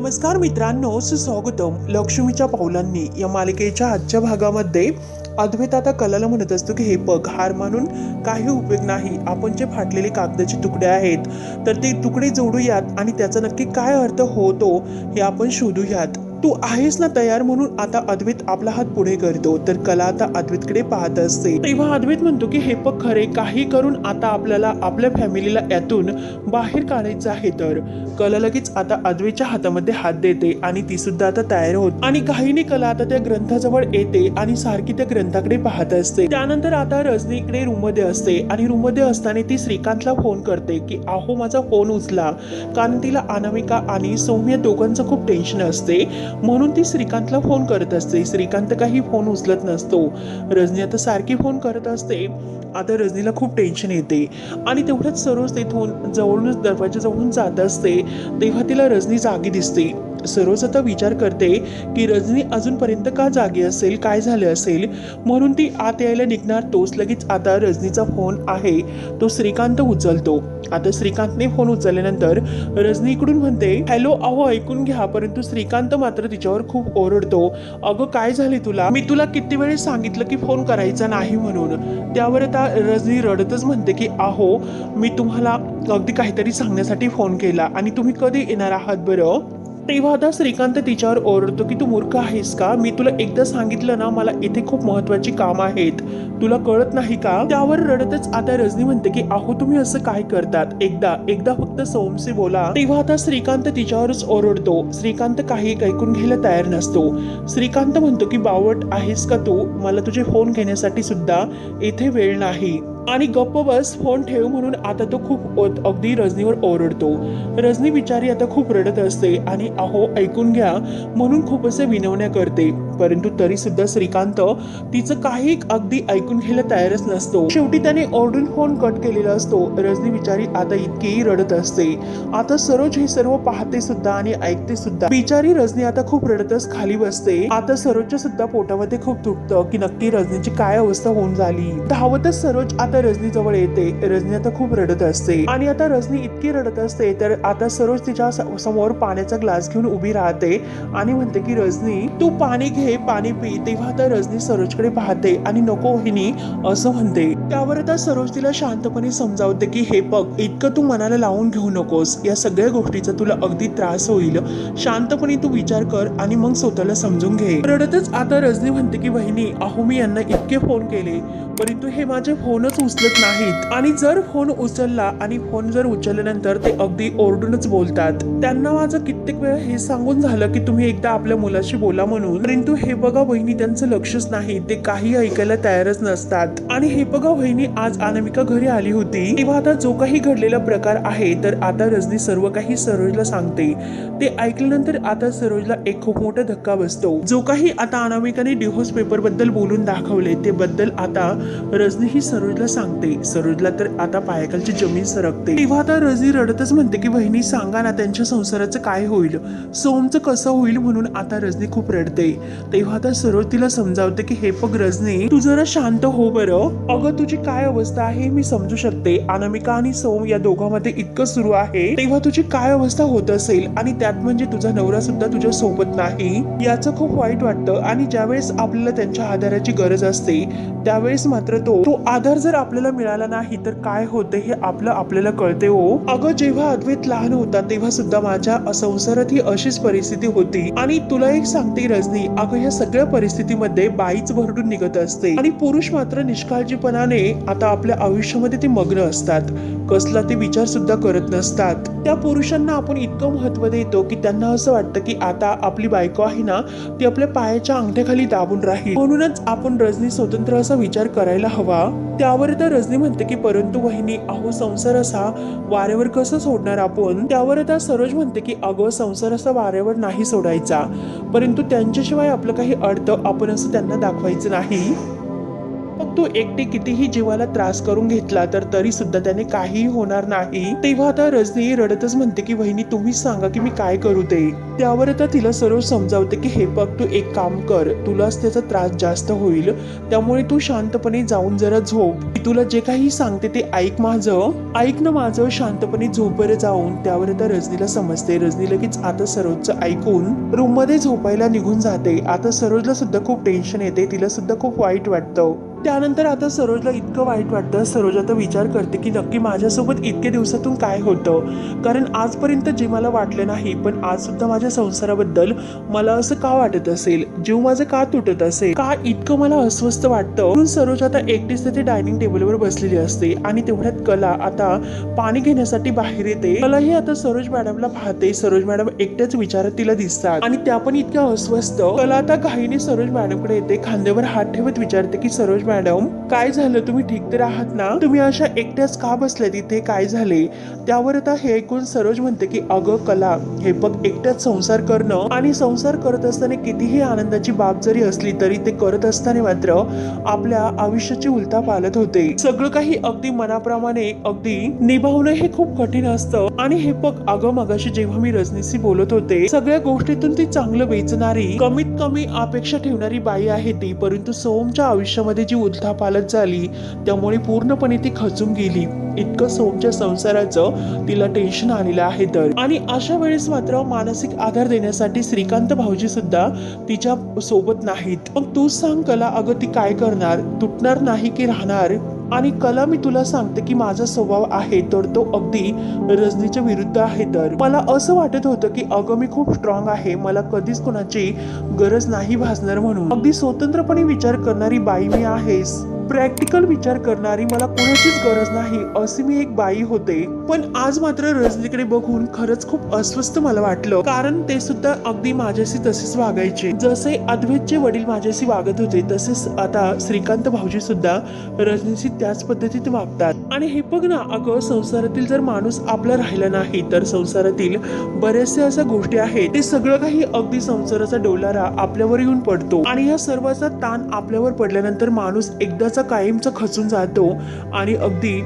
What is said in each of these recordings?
नमस्कार मित्रांनो सुस्वागतम. लक्ष्मीच्या पावलांनी या मालिकेच्या आजच्या भागामध्ये अद्वैत आता कलाला म्हणत असतो की हे बघ हार मानून काही उपयोग नाही. आपण जे फाटलेले कागदाचे तुकडे आहेत तर ते तुकडे जोडूयात आणि त्याचा नक्की काय अर्थ होतो हे आपण शोधूयात. तू आहेस ना तयार म्हणून आता अद्वित आपला हात पुढे करतो. तर कला आता अद्वितकडे पाहत असते. तेव्हा अद्वैत म्हणतो की हे बघ खरे काही करून आता आपल्याला आपल्या फॅमिलीला यातून बाहेर काढायचं आहे तर. कला लगेच आता अद्वितच्या हातामध्ये हात देते आणि ती सुद्धा आता तयार होत. आणि काहीने कला आता त्या ग्रंथाजवळ येते आणि सारखी त्या ग्रंथाकडे पाहत असते. त्यानंतर आता रजनी इकडे रूममध्ये असते आणि रूममध्ये असताना ती श्रीकांतला फोन करते की आहो माझा फोन उचला. कारण तिला अनामिका आणि सौम्य दोघांचं खूप टेन्शन असते. म्हणून ती श्रीकांतला फोन करत असते. श्रीकांत काही फोन उचलत नसतो. रजनी आता सारखी फोन करत असते. आता रजनीला खूप टेन्शन येते. आणि तेवढंच सरोज तेथून जवळूनच दरवाजा जवळून जात असते. तेव्हा तिला रजनी जागी दिसते. सरोज आता विचार करते की रजनी अजूनपर्यंत का जागी असेल काय झालं असेल? म्हणून ती आत यायला निघणार तोच लगेच आता रजनीचा फोन आहे. तो श्रीकांत उचलतो. आता श्रीकांतने फोन उचलल्यानंतर रजनी इकडून म्हणते हॅलो अहो ऐकून घ्या परंतु श्रीकांत मात्र तिच्यावर खूप ओरडतो. अगं काय झाले तुला? मी तुला किती वेळेस सांगितलं की फोन करायचा नाही म्हणून. त्यावर आता रजनी रडतच म्हणते की अहो मी तुम्हाला अगदी काहीतरी सांगण्यासाठी फोन केला आणि तुम्ही कधी येणार आहात बरं? तेव्हा आता श्रीकांत तिच्यावर ओरडतो की तू मूर्ख आहेस का? मी तुला एकदा सांगितलं ना मला इथे खूप महत्वाची काम आहेत. तुला कळत नाही का? त्यावर रडतच आता रजनी म्हणते की अहो तुम्ही असं काय करतात? एकदा एकदा फक्त सोमसे बोला. तेव्हा आता श्रीकांत तिच्यावरच ओरडतो. श्रीकांत काही ऐकून घ्यायला तयार नसतो. श्रीकांत म्हणतो की बावट आहेस का तू? मला तुझे फोन घेण्यासाठी सुद्धा इथे वेळ नाही. आणि गप्प बस फोन ठेव म्हणून आता तो खूप अगदी रजनीवर ओरडतो. रजनी बिचारी आता खूप रडत असते आणि अहो ऐकून घ्या म्हणून खूप असे विनवण्या करते. परंतु तरी सुद्धा श्रीकांत तिचं काही अगदी ऐकून घ्यायला तयारच नसतो. शेवटी त्याने ओरडून फोन कट केलेला असतो. रजनी बिचारी आता इतकीही रडत असते. आता सरोज हे सर्व पाहते सुद्धा आणि ऐकते सुद्धा. बिचारी रजनी आता खूप रडतच खाली बसते. आता सरोजच्या सुद्धा पोटामध्ये खूप तुटतं की नक्की रजनीची काय अवस्था होऊन झाली. धावतच सरोज आता रजनी जवळ येते. रजनी आता खूप रडत असते. आणि आता रजनी इतकी रडत असते तर आता सरोज तिच्या समोर पाण्याचा ग्लास घेऊन उभी राहते आणि म्हणते की रजनी तू पाणी घे. पाणी पी तेव्हा तर रजनी सरोजकडे पाहते आणि नको वहिनी असं म्हणते. त्यावर आता सरोज तिला शांतपणे समजावते की हे बघ इतकं तू मनाला लावून घेऊ नकोस. या सगळ्या गोष्टीचा तुला अगदी त्रास होईल. शांतपणे तू विचार कर आणि मग स्वतःला समजून घे. रडतच आता रजनी म्हणते की बहिणी अहो मी यांना इतके फोन केले परंतु हे माझे फोनच उचलत नाहीत. आणि जर फोन उचलला आणि फोन जर उचलल्यानंतर ते अगदी ओरडूनच बोलतात. त्यांना माझं कित्येक वेळा हे सांगून झालं की तुम्ही एकदा आपल्या मुलाशी बोला म्हणून. परंतु हे बघा बहिणी त्यांचं लक्षच नाही. ते काही ऐकायला तयारच नसतात. आणि हे बघा बहिणी आज अनामिका घरी आली होती. तेव्हा आता जो काही घडलेला प्रकार आहे तर आता रजनी सर्व काही सरोजला सांगते. ते ऐकल्यानंतर आता सरोजला एक खूप मोठा धक्का बसतो. जो काही आता अनामिकाने डिव्होर्स पेपरबद्दल बोलून दाखवले ते बद्दल आता रजनी ही सरोजला सांगते. सरोजला तर आता पायाखालची जमीन सरकते. तेव्हा आता रजनी रडतच म्हणते की बहिणी सांगा ना त्यांच्या संसाराचं काय होईल? सोमचं कसं होईल? म्हणून आता रजनी खूप रडते. तेव्हा आता सरोज तिला समजावते की हे बघ रजनी तू जरा शांत हो बरं. अगं तुझी काय अवस्था आहे मी समजू शकते. अनामिका आणि सोम या दोघांमध्ये इतकं सुरू आहे तेव्हा तुझी काय अवस्था होत असेल आणि त्यात म्हणजे तुझा नवरा सुद्धा तुझ्या सोबत नाही याचं खूप वाईट वाटतं. आणि ज्यावेळेस आपल्याला त्यांच्या आधाराची गरज असते त्यावेळेस मात्र तो तो आधार जर आपल्याला मिळाला नाही तर काय होते हे आपलं आपल्याला कळते हो. अगं जेव्हा अद्वैत लहान होता तेव्हा सुद्धा माझ्या संसारात ही अशीच परिस्थिती होती. आणि तुला एक सांगते रजनी अगं ह्या सगळ्या परिस्थितीमध्ये बाईच भरडून निघत असते. आणि पुरुष मात्र निष्काळजीपणाने आता आपल्या आयुष्यामध्ये ते मग्न असतात. कसला ते विचार सुद्धा करत नसतात. त्या पुरुषांना आपण इतकं महत्त्व देतो की त्यांना असं वाटतं की आता आपली बायको आहे ना ती आपल्या पायाच्या अंगठ्याखाली दाबून राहील. म्हणूनच आपण रजनी स्वतंत्र असा विचार करायला हवा. त्यावर तर रजनी म्हणते की परंतु वहिनी अहो संसार असा वाऱ्यावर कसं सोडणार आपण? त्यावर आता सरोज म्हणते की अगं संसार असा वाऱ्यावर नाही सोडायचा. परंतु त्यांच्याशिवाय आपलं काही अर्थ आपण असं त्यांना दाखवायचं नाही. मग तू एकटे कितीही जीवाला त्रास करून घेतला तर तरी सुद्धा त्याने काहीही होणार नाही. तेव्हा आता रजनी रडतच म्हणते की वहिनी तुम्हीच सांगा की मी काय करू ते त्यावर आता तिला सर्व समजावते की हे बघ तू एक काम कर. तुलाच त्याचा त्रास जास्त होईल. त्यामुळे तू शांतपणे जाऊन जरा झोप. तुला जे काही सांगते ते ऐक माझं. ऐक ना माझं शांतपणे झोपर जाऊन. त्यावर आता रजनीला समजते. रजनी लगेच आता सरोजचं ऐकून रूममध्ये झोपायला निघून जाते. आता सरोजला सुद्धा खूप टेन्शन येते. तिला सुद्धा खूप वाईट वाटतं. त्यानंतर आता सरोजला इतकं वाईट वाटतं. सरोज आता विचार करते की नक्की माझ्यासोबत इतके दिवसातून काय होतं? कारण आजपर्यंत जे मला वाटलं नाही पण आज सुद्धा माझ्या संसाराबद्दल मला असं का वाटत असेल? जीव माझं का तुटत असेल? का इतकं मला अस्वस्थ वाटतं? म्हणून सरोज आता एकटीच तिथे डायनिंग टेबलवर बसलेली असते आणि तेवढ्यात कला आता पाणी घेण्यासाठी बाहेर येते. कलाही आता सरोज मॅडमला पाहते. सरोज मॅडम एकट्याच विचारात तिला दिसतात आणि त्या पण इतक्या अस्वस्थ. कला आता घाईने सरोज मॅडमकडे येते. खांद्यावर हात ठेवत विचारते की सरोज मॅडम काय झालं? तुम्ही ठीक तर आहात ना? तुम्ही अशा एकट्याच का बसल्या तिथे काय झाले? त्यावर आता हे ऐकून सरोज म्हणते की अगं कला हे बघ एकट्याच संसार करणं आणि संसार करत असताना कितीही आनंदाची बाब जरी असली तरी ते करत असताना मात्र आपल्या आयुष्याची उलता पालत होते. सगळं काही अगदी मनाप्रमाणे अगदी निभावणं हे खूप कठीण असतं. आणि हे बघ अगं मगाशी जेव्हा मी रजनीशी बोलत होते सगळ्या गोष्टीतून ती चांगलं वेचणारी कमीत कमी अपेक्षा ठेवणारी बाई आहे ती परंतु सोमच्या आयुष्यामध्ये जी उलथापालत झाली. त्यामुळे पूर्णपणे ती खचून गेली. इतकं सोमच्या संसाराचं तिला टेन्शन आलेलं आहे तर. आणि अशा वेळेस मात्र मानसिक आधार देण्यासाठी श्रीकांत भाऊजी सुद्धा तिच्या सोबत नाहीत. मग तू सांग कला अगं ती काय करणार? तुटणार नाही की राहणार? आणि कला मी तुला सांगते की माझा स्वभाव आहे तर तो अगदी रजनीच्या विरुद्ध आहे. तर मला असं वाटत होतं की अगं मी खूप स्ट्रॉंग आहे. मला कधीच कोणाची गरज नाही भासणार म्हणून. अगदी स्वतंत्रपणे विचार करणारी बाई मी आहेस. प्रॅक्टिकल विचार करणारी मला कोणाचीच गरज नाही अशी मी एक बाई होते. पण आज मात्र रजनीकडे बघून खरंच खूप अस्वस्थ मला वाटलं. कारण ते सुद्धा अगदी माझ्याशी तसेच वागायचे. जसे अद्वैतचे वडील माझ्याशी वागत होते तसेच आता श्रीकांत भाऊजी सुद्धा रजनीशी त्याच पद्धतीत वागतात. आणि हे बघ ना अगं संसारातील जर माणूस आपला राहिला नाही तर संसारातील बऱ्याचशा अशा गोष्टी आहेत. ते सगळं काही अगदी संसाराचा डोलारा आपल्यावर येऊन पडतो. आणि या सर्वाचा ताण आपल्यावर पडल्यानंतर माणूस एकदाचा कायमचा खचून जातो आणि अगदी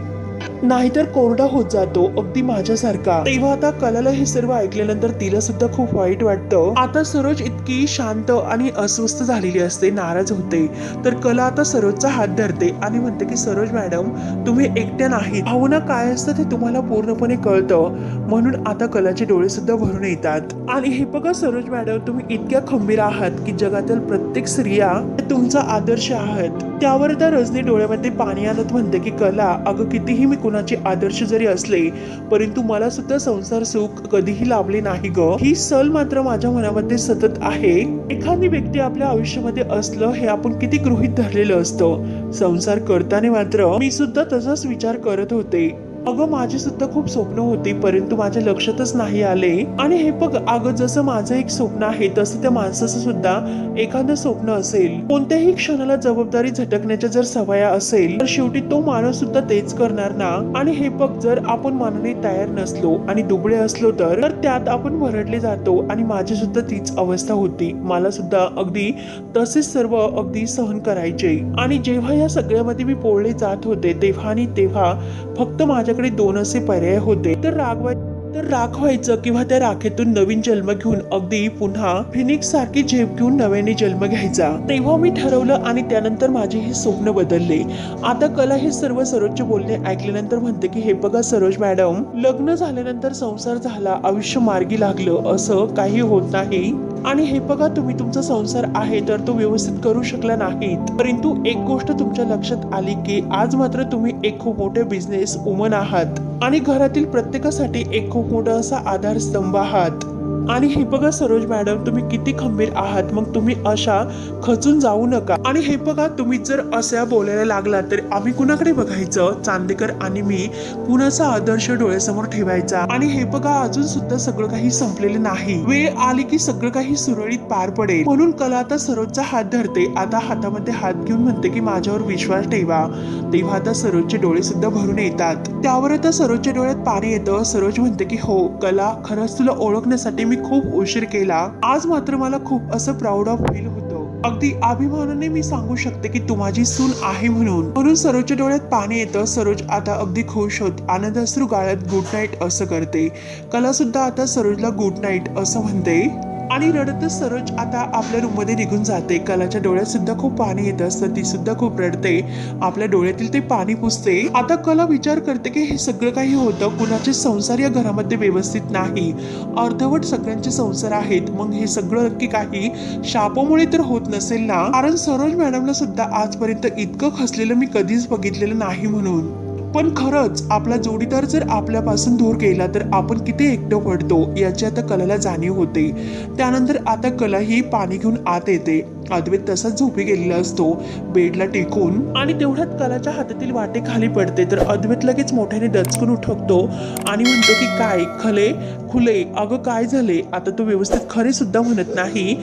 नाहीतर कोरडा होत जातो अगदी माझ्यासारखा. तेव्हा आता कलाला हे सर्व ऐकल्यानंतर तिला सुद्धा खूप वाईट वाटतं. आता सरोज इतकी शांत आणि अस्वस्थ झालेली असते नाराज होते. तर कला आता सरोजचा हात धरते आणि म्हणते की सरोज मॅडम तुम्ही एकट्या नाही भावना काय असतं ते तुम्हाला पूर्णपणे कळतं. म्हणून आता कलाचे डोळे सुद्धा भरून येतात. आणि हे बघा सरोज मॅडम तुम्ही इतक्या खंबीर आहात की जगातील प्रत्येक स्त्रिया तुमचा आदर्श आहात. त्यावर त्या रजनी डोळ्यामध्ये पाणी आणत म्हणते की कला अगं कितीही मी कुणाचे आदर्श जरी असले परंतु मला सुद्धा संसार सुख कधीही लाभले नाही ग. ही सल मात्र माझ्या मनामध्ये सतत आहे. एखादी व्यक्ती आपल्या आयुष्यामध्ये असलं हे आपण किती गृहित धरलेलं असतं. संसार करताना मात्र मी सुद्धा तसाच विचार करत होते. अगं माझी सुद्धा खूप स्वप्न होती परंतु माझ्या लक्षातच नाही आले. आणि हे बघ अगं जसं माझं एक स्वप्न आहे तसं त्या माणसाचं सुद्धा एखादं स्वप्न असेल. कोणत्याही क्षणाला जबाबदारी झटकण्याच्या जर सवया असेल तर शेवटी तो माणूस सुद्धा तेच करणार ना? आणि हे बघ जर आपण मनाने तयार नसलो आणि दुबळे असलो तर तर त्यात आपण भरडले जातो आणि माझी सुद्धा तीच अवस्था होती. मला सुद्धा अगदी तसेच सर्व अगदी सहन करायचे. आणि जेव्हा या सगळ्यामध्ये मी पोळले जात होते तेव्हा आणि तेव्हा फक्त माझ्या माझ्याकडे दोन असे पर्याय होते तर रागवाय तर राख व्हायचं किंवा त्या राखेतून नवीन जन्म घेऊन अगदी पुन्हा फिनिक्स सारखी झेप घेऊन नव्याने जन्म घ्यायचा. तेव्हा मी ठरवलं आणि त्यानंतर माझे हे स्वप्न बदलले. आता कला हे सर्व सरोजचे बोलणे ऐकल्यानंतर म्हणते की हे बघा सरोज मॅडम लग्न झाल्यानंतर संसार झाला आयुष्य मार्गी लागलं असं काही होत नाही. आणि हे बघा तुम्ही तुमचा संसार आहे तर तो व्यवस्थित करू शकला नाहीत. परंतु एक गोष्ट तुमच्या लक्षात आली की आज मात्र तुम्ही एक खूप मोठे बिझनेस वुमन आहात. आणि घरातील प्रत्येकासाठी एक खूप मोठा असा आधारस्तंभ आहात. आणि हे बघा सरोज मॅडम तुम्ही किती खंबीर आहात. मग तुम्ही अशा खचून जाऊ नका. आणि हे बघा तुम्ही जर अशा बोलायला लागला तर आम्ही कुणाकडे बघायचं? चांदेकर आणि मी कुणाचा आदर्श डोळ्यासमोर ठेवायचा? आणि हे बघा अजून सुद्धा सगळं काही संपलेलं नाही. वेळ आली की सगळं काही सुरळीत पार पडेल. म्हणून कला आता सरोजचा हात धरते. आता हातामध्ये हात घेऊन म्हणते की माझ्यावर विश्वास ठेवा. तेव्हा आता सरोजचे डोळे सुद्धा भरून येतात. त्यावर आता सरोजच्या डोळ्यात पाणी येतं. सरोज म्हणते की हो कला खरंच तुला ओळखण्यासाठी मी खूप उशीर केला. आज मात्र मला खूप असं प्राऊड ऑफ फील होतं. अगदी अभिमानाने मी सांगू शकते की तू माझी सून आहे म्हणून. म्हणून सरोजच्या डोळ्यात पाणी येतं. सरोज आता अगदी खुश होत आनंदश्रू गाळत गुड नाईट असं करते. कला सुद्धा आता सरोजला गुड नाईट असं म्हणते. आणि रडतच सरोज आता आपल्या रूममध्ये निघून जाते. कलाच्या डोळ्यात सुद्धा खूप पाणी येत असतं ती सुद्धा खूप रडते. आपल्या डोळ्यातील ते पाणी पुसते. आता कला विचार करते की हे सगळं काही होतं. कुणाचे संसार या घरामध्ये व्यवस्थित नाही. अर्धवट सगळ्यांचे संसार आहेत. मग हे सगळं नक्की काही शापामुळे तर होत नसेल ना? कारण सरोज मॅडमला सुद्धा आजपर्यंत इतकं खसलेलं मी कधीच बघितलेलं नाही म्हणून. पण खरंच आपला जोडीदार जर आपल्यापासून दूर गेला तर आपण किती एकटं पडतो याची आता कलाला जाणीव होते. त्यानंतर आता कला ही पाणी घेऊन आत येते. अद्वैत तसाच झोपी गेलेला असतो बेडला टेकून. आणि तेवढ्यात कलाच्या हातातील वाटे खाली पडते तर अद्वैत लगेच मोठ्याने दचकून उठकतो आणि म्हणतो की काय खले? खुले? अगं काय झाले? आता तो व्यवस्थित खरे सुद्धा म्हणत नाही.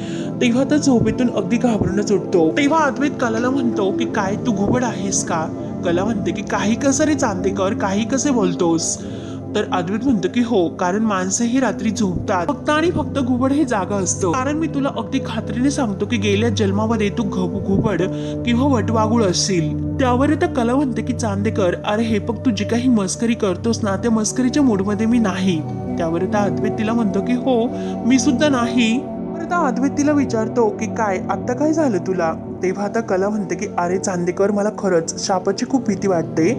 तेव्हा तर झोपेतून अगदी घाबरूनच उठतो. तेव्हा अद्वैत कलाला म्हणतो की काय तू घुबड आहेस का? कला म्हणते की काही कसं रे चांदेकर काही कसे बोलतोस? तर अद्वैत म्हणतो की हो कारण माणसं ही रात्री झोपतात. फक्त आणि फक्त घुबड हे जागा असतं. कारण मी तुला अगदी खात्रीने सांगतो की गेल्या जन्मामध्ये तू घ- घुबड किंवा वटवागुळ असशील. त्यावर तर कला म्हणते की चांदेकर अरे हे बघ तू जी काही मस्करी करतोस ना त्या मस्करीच्या मूडमध्ये मी नाही. त्यावर तर अद्वैत तिला म्हणतो की हो मी सुद्धा नाही. तर आता अद्वैत तिला विचारतो की काय आता काय झालं तुला? तेव्हा आता कला म्हणते की अरे चांदेकर मला खरंच शापाची खूप भीती वाटते.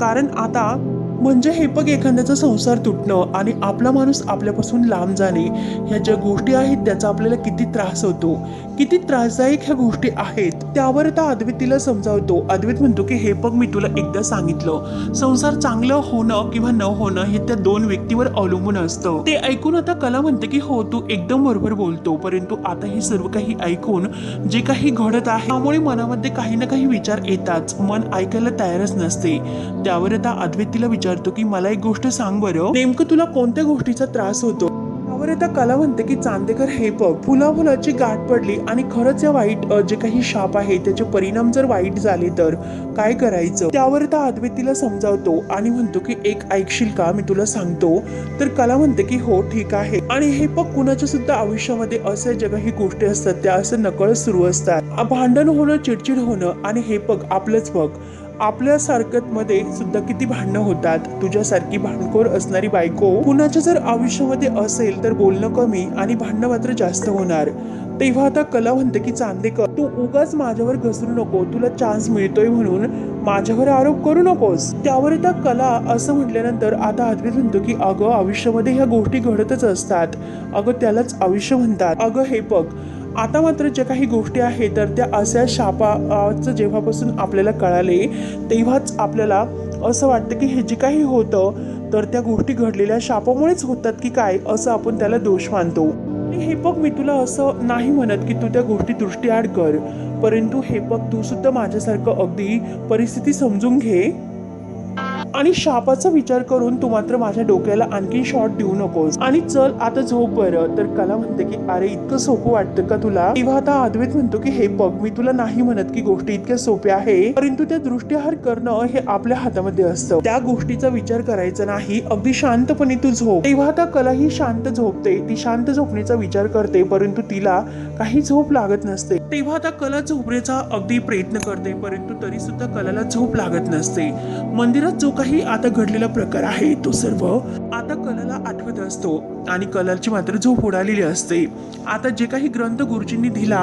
कारण आता म्हणजे हे बघ एखाद्याचा संसार तुटणं आणि आपला माणूस आपल्यापासून लांब जाणे ह्या ज्या गोष्टी आहेत त्याचा आपल्याला किती त्रास होतो. किती त्रासदायक ह्या गोष्टी आहेत. त्यावर आता अद्वैत तिला समजावतो. अद्वैत म्हणतो की हे बघ मी तुला एकदा सांगितलं. संसार चांगलं होणं किंवा न होणं हे त्या दोन व्यक्तीवर अवलंबून असतं. ते ऐकून आता कला म्हणते की हो तू एकदम बरोबर बोलतो. परंतु आता हे सर्व काही ऐकून जे काही घडत आहे त्यामुळे मनामध्ये काही ना काही विचार येतात मन ऐकायला तयारच नसते. त्यावर आता अद्वित तिला विचारतो की मला एक गोष्ट सांग बरं. नेमकं तुला कोणत्या गोष्टीचा त्रास होतो? त्यावर कला म्हणते की चांदेकर हे बघ फुला फुलाची गाठ पडली आणि खरंच या वाईट जे काही शाप आहे त्याचे परिणाम जर वाईट झाले तर काय करायचं? त्यावर तर अद्वैत तिला समजावतो आणि म्हणतो की एक ऐकशील का? मी तुला सांगतो. तर कला म्हणते की हो ठीक आहे. आणि हे बघ कुणाच्या सुद्धा आयुष्यामध्ये असे ज्या काही गोष्टी असतात त्या असं नकळ सुरू असतात. भांडण होणं चिडचिड होणं आणि हे बघ आपलंच बघ. आपल्या सारखत मध्ये सुद्धा किती भांडणं होतात? तुझ्यासारखी भांडखोर असणारी बायको कुणाच्या जर आयुष्यामध्ये असेल तर बोलणं कमी आणि भांडणं मात्र जास्त होणार. तेव्हा आता कला म्हणते की चांदेकर तू उगाच माझ्यावर घसरू नको. तुला चान्स मिळतोय म्हणून माझ्यावर आरोप करू नकोस. त्यावर आता कला असं म्हटल्यानंतर आता अद्वैत म्हणतो की अगं आयुष्यामध्ये ह्या गोष्टी घडतच असतात. अगं त्यालाच आयुष्य म्हणतात. अगं हे बघ आता मात्र ज्या काही गोष्टी आहेत तर त्या अशा शापाचं जेव्हापासून आपल्याला कळाले तेव्हाच आपल्याला असं वाटतं की हे जे काही होतं तर त्या गोष्टी घडलेल्या शापामुळेच होतात की काय असं आपण त्याला दोष मानतो. आणि हे बघ मी तुला असं नाही म्हणत की तू त्या गोष्टी दृष्टीआड कर परंतु हे बघ तू सुद्धा माझ्यासारखं अगदी परिस्थिती समजून घे. आणि शापाचा विचार करून तू मात्र माझ्या डोक्याला आणखी शॉट देऊ नकोस. आणि चल आता झोप बरं. तर कला म्हणते की अरे इतकं सोपं वाटतं का तुला? तेव्हा आता अद्वैत म्हणतो की हे बघ मी तुला नाही म्हणत की गोष्टी इतक्या सोप्या आहे परंतु त्या दृष्टीहार करणं हे आपल्या हातामध्ये असतं. त्या गोष्टीचा विचार करायचा नाही. अगदी शांतपणे तू झोप. तेव्हा आता कला ही शांत झोपते. ती शांत झोपण्याचा विचार करते परंतु तिला काही झोप लागत नसते. तेव्हा आता कला झोपण्याचा अगदी प्रयत्न करते परंतु तरी सुद्धा कलाला झोप लागत नसते. मंदिरात जो काही आता घडलेला प्रकार आहे तो सर्व आता कलाला आठवत असतो. आणि कलरची मात्र झोप उडालेली असते. आता जे काही ग्रंथ गुरुजींनी दिला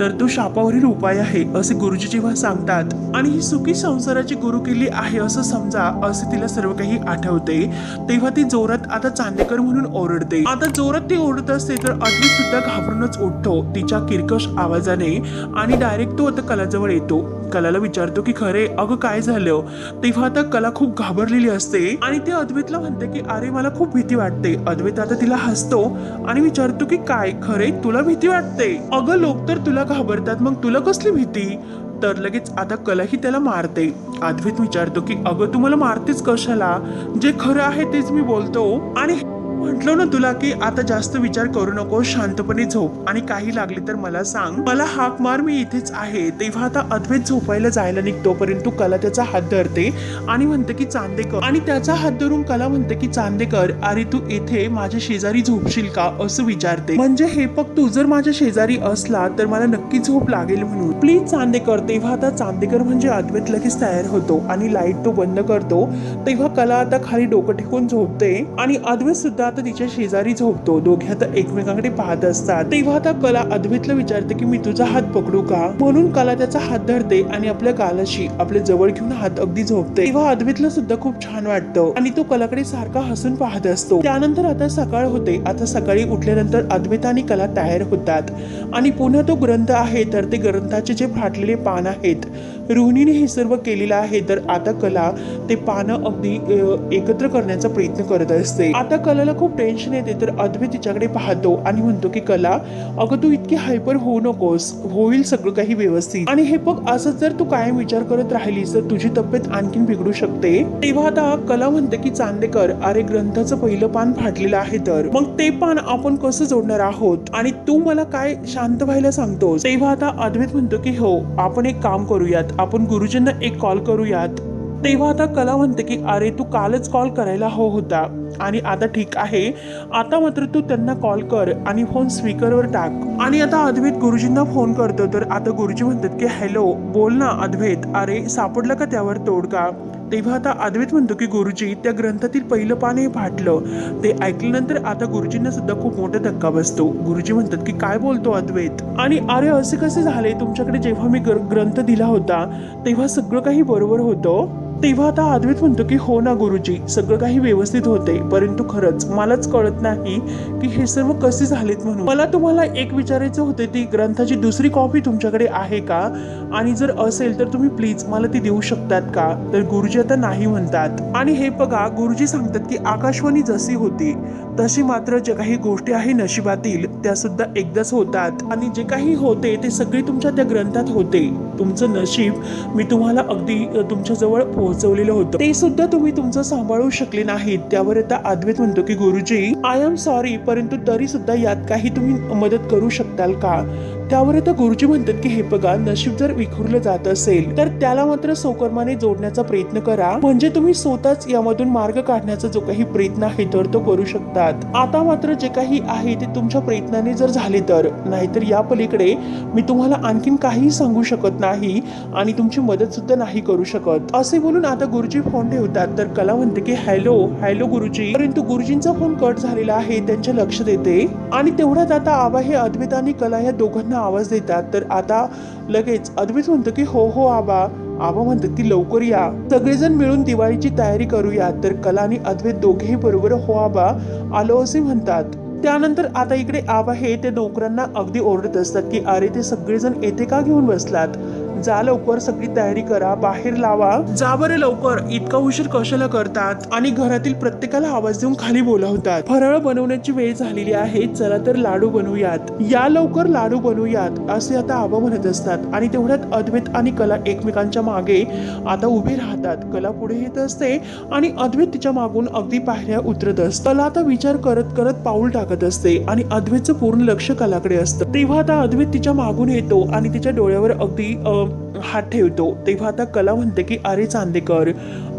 तर तो शापावरील उपाय आहे असे गुरुजी जेव्हा सांगतात आणि ही सुखी संसाराची गुरु केली आहे असं समजा असे तिला सर्व काही आठवते तेव्हा ती जोरात आता चांदेकर म्हणून ओरडते. आता जोरात ती ओरडत असते तर अद्वैत सुद्धा घाबरूनच उठतो तिच्या किरकश आवाजाने आणि डायरेक्ट तो आता कलाजवळ येतो. कलाला विचारतो की खरे अगं काय झालं? तेव्हा आता कला खूप घाबरलेली असते आणि ते अद्वैतला म्हणते की अरे मला खूप भीती वाटते. अद्वैत आता तिला हसतो आणि विचारतो की काय खरे तुला भीती वाटते? अगं लोक तर तुला घाबरतात मग तुला कसली भीती? तर लगेच आता कलाही त्याला मारते. अद्वैत विचारतो की अगं तू मला मारतेच कशाला? जे खरं आहे तेच मी बोलतो. आणि म्हटलो ना तुला की आता जास्त विचार करू नको शांतपणे झोप. आणि काही लागले तर मला सांग. मला हाक मार मी इथेच आहे. तेव्हा आता अद्वैत झोपायला जायला निघतो परंतु कला त्याचा हात धरते आणि म्हणते की चांदेकर. आणि त्याचा हात धरून कला म्हणते की चांदेकर अरे तू इथे माझ्या शेजारी झोपशील का? असं विचारते. म्हणजे हे फक्त तू जर माझ्या शेजारी असला तर मला नक्की झोप लागेल म्हणून. प्लीज चांदेकर तेव्हा आता चांदेकर म्हणजे अद्वैत लगेच तयार होतो आणि लाइट तो बंद करतो. तेव्हा कला आता खाली डोकं टेकून झोपते आणि अद्वैत सुद्धा आता तिच्या शेजारी झोपतो दोघे आता एकमेकांकडे पाहत असतात. तेव्हा आता कला अद्वैतला विचारते की मी तुझा हात पकडू का? म्हणून कला त्याचा हात धरते आणि आपल्या गालाशी आपल्या जवळ घेऊन हात अगदी झोपते. तेव्हा अद्वैतला सुद्धा खूप छान वाटतं आणि तो कलाकडे सारखा हसून पाहत असतो. त्यानंतर आता सकाळ होते. आता सकाळी उठल्यानंतर अद्वैत आणि कला तयार होतात. आणि पुन्हा तो ग्रंथ आहे तर ते ग्रंथाचे जे फाटलेले पान आहेत रोहिणीने हे सर्व केलेलं आहे तर आता कला ते पानं अगदी एकत्र करण्याचा प्रयत्न करत असते. आता कलाला खूप टेन्शन येते तर अद्वैत तिच्याकडे पाहतो आणि म्हणतो की कला अगं तू इतकी हायपर होऊ नकोस होईल सगळं काही व्यवस्थित. आणि हे बघ असंच जर तू कायम विचार करत राहिलीस तर तुझी तब्येत आणखीन बिघडू शकते. तेव्हा आता कला म्हणते की चांदेकर अरे ग्रंथाचं पहिलं पान फाटलेलं आहे तर. मग ते पान आपण कसं जोडणार आहोत? आणि तू मला काय शांत व्हायला सांगतोस? तेव्हा आता अद्वैत म्हणतो की हो आपण एक काम करूयात. आपण गुरुजींना एक कॉल करूयात. तेव्हा आता कला म्हणते की अरे तू कालच कॉल करायला हो होता. आणि आता ठीक आहे. आता मात्र तू त्यांना कॉल कर आणि फोन स्पीकरवर टाक. आणि आता अद्वैत गुरुजींना फोन करतो. तर आता गुरुजी म्हणतात की हॅलो बोल ना अद्वैत. अरे सापडलं का त्यावर तोडगा? तेव्हा आता अद्वैत म्हणतो की गुरुजी त्या ग्रंथातील पहिलं पान हे फाटलं. ते ऐकल्यानंतर आता गुरुजींना सुद्धा खूप मोठा धक्का बसतो. गुरुजी म्हणतात की काय बोलतो अद्वैत आणि अरे असे कसे झाले? तुमच्याकडे जेव्हा मी ग्र- ग्रंथ दिला होता तेव्हा सगळं काही बरोबर होतं? तेव्हा आता अद्वैत म्हणतो की हो ना गुरुजी सगळं काही व्यवस्थित होते परंतु खरंच मलाच कळत नाही की हे सर्व कसे झालेत म्हणून. मला तुम्हाला एक विचारायचं होते ती ग्रंथाची दुसरी कॉपी तुमच्याकडे आहे का? आणि जर असेल तर तुम्ही प्लीज मला ती देऊ शकतात का? तर गुरुजी आता नाही म्हणतात. आणि हे बघा गुरुजी सांगतात की आकाशवाणी जशी होती तशी मात्र जे काही गोष्टी आहे नशिबातील त्या सुद्धा एकदाच होतात. आणि जे काही होते ते सगळे तुमच्या त्या ग्रंथात होते. तुमचं नशीब मी तुम्हाला अगदी तुमच्याजवळ तुमच्या जवळ पोहोचवलेलं होतं. ते सुद्धा तुम्ही तुमचं सांभाळू शकले नाहीत. त्यावर आता अद्वैत म्हणतो की गुरुजी आय एम सॉरी परंतु तरी सुद्धा यात काही तुम्ही मदत करू शकताल का? त्यावर आता गुरुजी म्हणतात की हे बघा नशीब जर विखुरलं जात असेल तर त्याला मात्र सोकर्माने जोडण्याचा प्रयत्न करा. म्हणजे तुम्ही स्वतःच यामधून मार्ग काढण्याचा जो काही प्रयत्न आहे तर तो करू शकतात. आता मात्र जे काही आहे ते तुमच्या प्रयत्नाने जर झाले तर नाहीतर या पलीकडे मी तुम्हाला आणखीन काहीही सांगू शकत नाही आणि तुमची मदत सुद्धा नाही करू शकत. असे बोलून आता गुरुजी फोन ठेवतात. तर कला म्हणते की हॅलो हॅलो गुरुजी. परंतु गुरुजींचा फोन कट झालेला आहे त्यांचे लक्ष देते. आणि तेवढ्यात आता आबा हे अद्वैत आणि कला या दोघांना आवाज देतात तर आता लगेच अद्वित म्हणतो की हो हो आबा. आबा म्हणतात की लवकर या. सगळेजण मिळून दिवाळीची तयारी करूया तर कला आणि अद्वैत दोघेही बरोबर हो आबा. आलो असे म्हणतात. त्यानंतर आता इकडे आबा हे ते नोकरांना अगदी ओरडत असतात की अरे ते सगळेजण येथे का घेऊन बसलात? जा लवकर सगळी तयारी करा बाहेर लावा. जा बरे लवकर इतका उशीर कशाला करतात? आणि घरातील प्रत्येकाला आवाज देऊन खाली बोलावतात. फराळ बनवण्याची वेळ झालेली आहे चला तर लाडू बनवूयात. या लवकर लाडू बनवूयात असे आता आबा म्हणत असतात. आणि तेवढ्यात अद्वैत आणि कला एकमेकांच्या मागे आता उभे राहतात. कला पुढे येत असते आणि अद्वैत तिच्या मागून अगदी पायऱ्या उतरत असत. कला आता विचार करत करत पाऊल टाकत असते आणि अद्वैतचं पूर्ण लक्ष कलाकडे असतं. तेव्हा आता अद्वैत तिच्या मागून येतो आणि तिच्या डोळ्यावर अगदी हात ठेवतो. तेव्हा आता कला म्हणते की अरे चांदेकर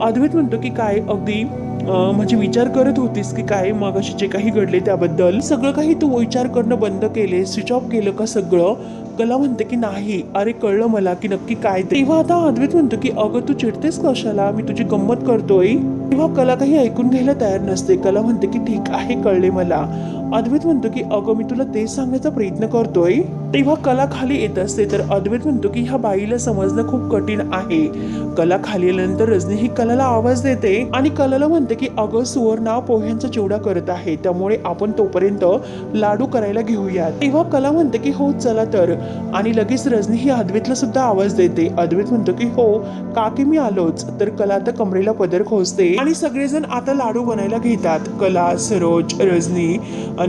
अद्वैत म्हणतो की काय अगदी म्हणजे विचार करत होतीस की काय मागाशी जे काही घडले त्याबद्दल? सगळं काही तू विचार करणं बंद केले स्विच ऑफ केलं का सगळं? कला म्हणते की नाही अरे कळलं मला की नक्की काय तेव्हा आता अद्वैत म्हणतो की अगं तू चिडतेस कशाला? मी तुझी गंमत करतोय. तेव्हा कला काही ऐकून घ्यायला तयार नसते. कला म्हणते की ठीक आहे कळले मला. अद्वैत म्हणतो की अगं मी तुला तेच सांगण्याचा प्रयत्न करतोय. तेव्हा कला खाली येत असते तर अद्वैत म्हणतो की ह्या बाईला समजणं खूप कठीण आहे. कला खाली आल्यानंतर रजनी ही कलाला आवाज देते आणि कलाला म्हणते की अगं सुवर्णा पोह्यांचा चिवडा करत आहे त्यामुळे आपण तोपर्यंत लाडू करायला घेऊया तेव्हा कला म्हणते की हो चला तर. आणि लगेच रजनी ही अद्वैतला सुद्धा आवाज देते. अद्वैत म्हणतो की हो काकी मी आलोच. तर कला आता कमरेला पदर खोचते आणि सगळेजण आता लाडू बनायला घेतात. कला सरोज रजनी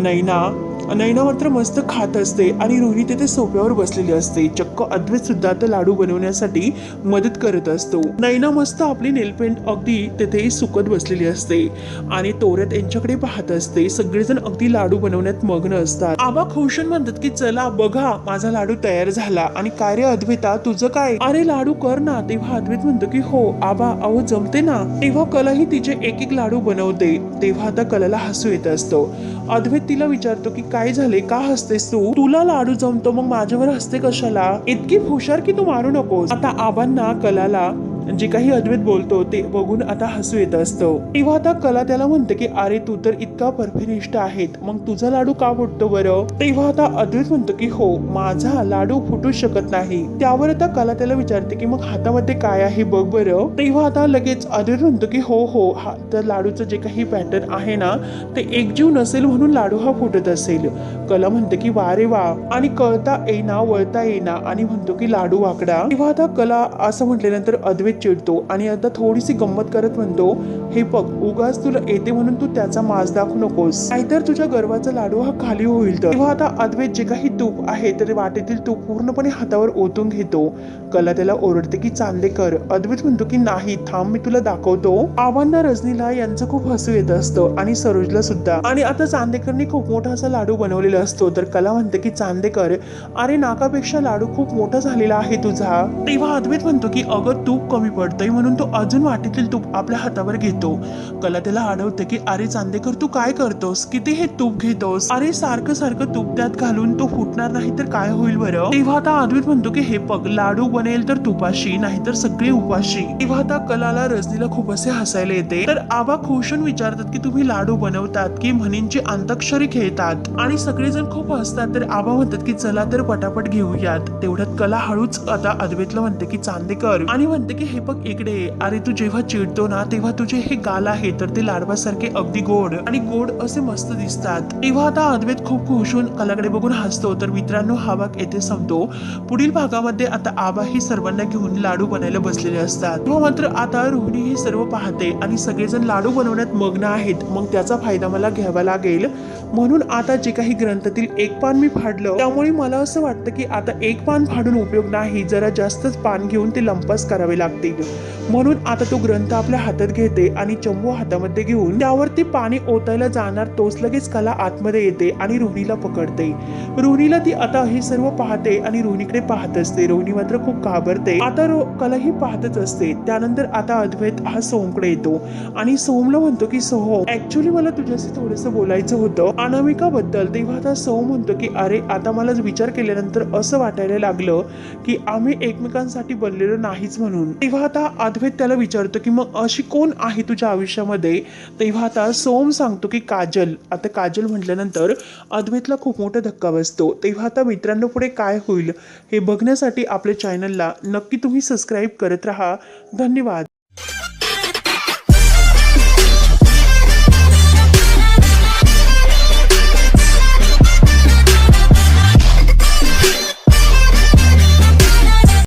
नैना नैना मात्र मस्त खात असते आणि रोहिणी तिथे सोप्यावर बसलेली असते. चक्क अद्वैत सुद्धा तर लाडू बनवण्यासाठी मदत करत असतो. नैना मस्त आपली नेलपेंट अगदी तिथे सुकत बसलेली असते आणि तोऱ्यात यांच्याकडे पाहत असते. सगळेजण अगदी लाडू बनवण्यात मग्न असतात. आबा खुशन म्हणतात की चला बघा माझा लाडू तयार झाला आणि काय रे अद्वैता तुझं काय? अरे लाडू कर ना. तेव्हा अद्वैत म्हणतो की हो आबा अहो जमते ना. तेव्हा कलाही तिचे एक एक लाडू बनवते. तेव्हा आता कलाला हसू येत असतो. अद्वैत तिला विचारतो की काय झाले? का हसतेस तू? तुला लाडू जमतो मग माझ्यावर हसते कशाला? इतकी हुशार की तू मारू नकोस. आता आबांना कलाला जे काही अद्वैत बोलतो ते बघून आता हसू येत असतं. तेव्हा आता कला त्याला म्हणते की अरे तू तर इतका परफेक्निस्ट आहेत मग तुझा लाडू का फुटतो बरं? तेव्हा आता अद्वैत म्हणतो की हो माझा लाडू फुटू शकत नाही. त्यावर आता कला त्याला विचारते की मग हातामध्ये काय आहे बघ बरं. तेव्हा आता लगेच अद्वैत म्हणतो की हो हो हा तर लाडूचं जे काही पॅटर्न आहे ना ते एकजीव नसेल म्हणून लाडू हा फुटत असेल. कला म्हणते की वा रे वा. आणि कळता येईना वळता येईना आणि म्हणतो की लाडू वाकडा. तेव्हा आता कला असं म्हटल्यानंतर अद्वैत चिडतो आणि आता थोडीशी गंमत करत म्हणतो हे बघ उगाच तुला येते म्हणून तू त्याचा माज दाखवू नकोस. नाहीतर तुझ्या गर्वाचा लाडू हा खाली होईल तर. तेव्हा आता अद्वैत जे काही तूप आहे तर ते वाटेतील तूप पूर्णपणे हातावर ओतून घेतो. कला त्याला ओरडते की चांदे कर. अद्वैत म्हणतो की नाही थांब मी तुला दाखवतो. आव्हांना रजनीला यांचं खूप हसू येत असतं आणि सरोजला सुद्धा. आणि आता चांदेकरने खूप मोठा असा लाडू बनवलेला असतो तर कला म्हणते की चांदेकर अरे नाकापेक्षा लाडू खूप मोठा झालेला आहे तुझा. तेव्हा अद्वैत म्हणतो की अगं तूप कमी पडतंय म्हणून तो अजून वाटेतील तूप आपल्या हातावर घेतो. कला त्याला अडवते की अरे चांदेकर तू काय करतोस? किती हे तूप घेतोस? अरे सारखं सारखं तूप त्यात घालून तो फुटणार नाही तर काय होईल बरं? तेव्हा आता अद्वैत म्हणतो की हे पग लाडू बनेल तर तुपाशी नाहीतर सगळे उपाशी. तेव्हा आता कलाला रजनीला खूप असे हसायला येते. तर आबा खुशून विचारतात की तुम्ही लाडू बनवतात की म्हणींची अंताक्षरी खेळतात? आणि सगळेजण खूप हसतात. तर आबा म्हणतात की चला तर पटापट घेऊयात. तेवढ्यात कला हळूच आता अद्वैतला म्हणते की चांदेकर. आणि म्हणते की हे बघ इकडे. अरे तू जेव्हा चिडतो ना तेव्हा तुझे हे गाल आहे तर ते लाडवासारखे अगदी गोड आणि गोड असे मस्त दिसतात. तेव्हा आता अद्वैत खूप खुश होऊन कलाकडे बघून हसतो. तर मित्रांनो हा भाग येथे संपतो. पुढील भागामध्ये आता आबा ही सर्वांना घेऊन लाडू बनायला बसलेले असतात. तेव्हा मात्र आता रोहिणी हे सर्व पाहते आणि सगळेजण लाडू बनवण्यात मग्न आहेत. मग त्याचा फायदा मला घ्यावा लागेल. म्हणून आता जे काही ग्रंथातील एक पान मी फाडलं त्यामुळे मला असं वाटतं की आता एक पान फाडून उपयोग नाही. जरा जास्तच पान घेऊन ते लंपास करावे they do. म्हणून आता तो ग्रंथ आपल्या हातात घेते आणि चंबू हातामध्ये घेऊन त्यावरती पाणी ओतायला जाणार तोच लगेच कला आतमध्ये येते आणि रोहिणीला पकडते. रोहिणीला ती आता हे सर्व पाहते आणि रोहिणीकडे पाहत असते. रोहिणी मात्र खूप घाबरते. आता रो कला ही पाहतच असते. त्यानंतर आता अद्वैत हा सोमकडे येतो आणि सोमला म्हणतो की सोहम ऍक्च्युली मला तुझ्याशी थोडस बोलायचं होतं अनामिकाबद्दल. तेव्हा आता सोम म्हणतो की अरे आता मला विचार केल्यानंतर असं वाटायला लागलं की आम्ही एकमेकांसाठी बनलेलो नाहीच म्हणून. तेव्हा आता अद्वैत त्याला विचारतो की मग अशी कोण आहे तुझ्या आयुष्यामध्ये? तेव्हा आता सोम सांगतो की काजल. आता काजल म्हटल्यानंतर अद्वैतला खूप मोठा धक्का बसतो. तेव्हा आता मित्रांनो पुढे काय होईल हे बघण्यासाठी आपल्या चॅनलला नक्की तुम्ही सबस्क्राईब करत राहा. धन्यवाद.